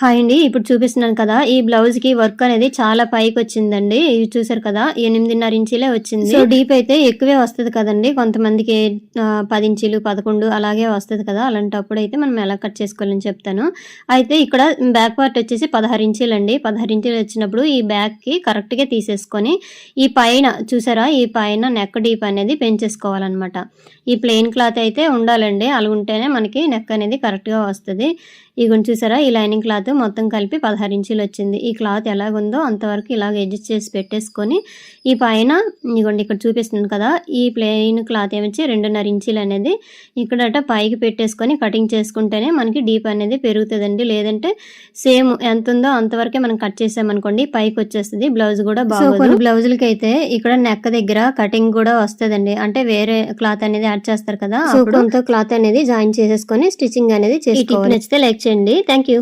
Hi అండి ఇప్పుడు చూపిస్తున్నాను కదా ఈ బ్లౌజ్కి వర్క్ అనేది చాలా పైకి వచ్చిందండి. ఇది చూసారు కదా ఎనిమిదిన్నర ఇంచీలే వచ్చింది. సో డీప్ అయితే ఎక్కువే వస్తుంది కదండి కొంతమందికి పది ఇంచీలు పదకొండు అలాగే వస్తుంది కదా అలాంటప్పుడు అయితే మనం ఎలా కట్ చేసుకోవాలని చెప్తాను. అయితే ఇక్కడ బ్యాక్ పార్ట్ వచ్చేసి పదహారు ఇంచీలు అండి పదహారు ఇంచీలు వచ్చినప్పుడు ఈ బ్యాక్కి కరెక్ట్గా తీసేసుకొని ఈ పైన చూసారా ఈ పైన నెక్ డీప్ అనేది పెంచేసుకోవాలన్నమాట. ఈ ప్లెయిన్ క్లాత్ అయితే ఉండాలండి అలా ఉంటేనే మనకి నెక్ అనేది కరెక్ట్గా వస్తుంది. ఇగోండి చూసారా ఈ లైనింగ్ క్లాత్ మొత్తం కలిపి పదహారు ఇంచులు వచ్చింది. ఈ క్లాత్ ఎలాగుందో అంతవరకు ఇలాగ అడ్జస్ట్ చేసి పెట్టేసుకొని ఈ పైన ఇగోండి ఇక్కడ చూపిస్తున్నాను కదా ఈ ప్లెయిన్ క్లాత్ ఏమొచ్చి రెండున్నర ఇంచులు అనేది ఇక్కడట పైకి పెట్టేసుకొని కటింగ్ చేసుకుంటేనే మనకి డీప్ అనేది పెరుగుతుందండి. లేదంటే సేమ్ ఎంత ఉందో అంతవరకే మనం కట్ చేసామనుకోండి పైకి వచ్చేస్తుంది. బ్లౌజ్ కూడా బాగుంది. కొన్ని బ్లౌజులకి అయితే ఇక్కడ నెక్ దగ్గర కటింగ్ కూడా వస్తుందండి. అంటే వేరే క్లాత్ అనేది యాడ్ చేస్తారు కదా కొంత క్లాత్ అనేది జాయిన్ చేసేసుకొని స్టిచ్చింగ్ అనేది చేసుకోవాలి. నచ్చితే లైక్ చేయండి. Thank you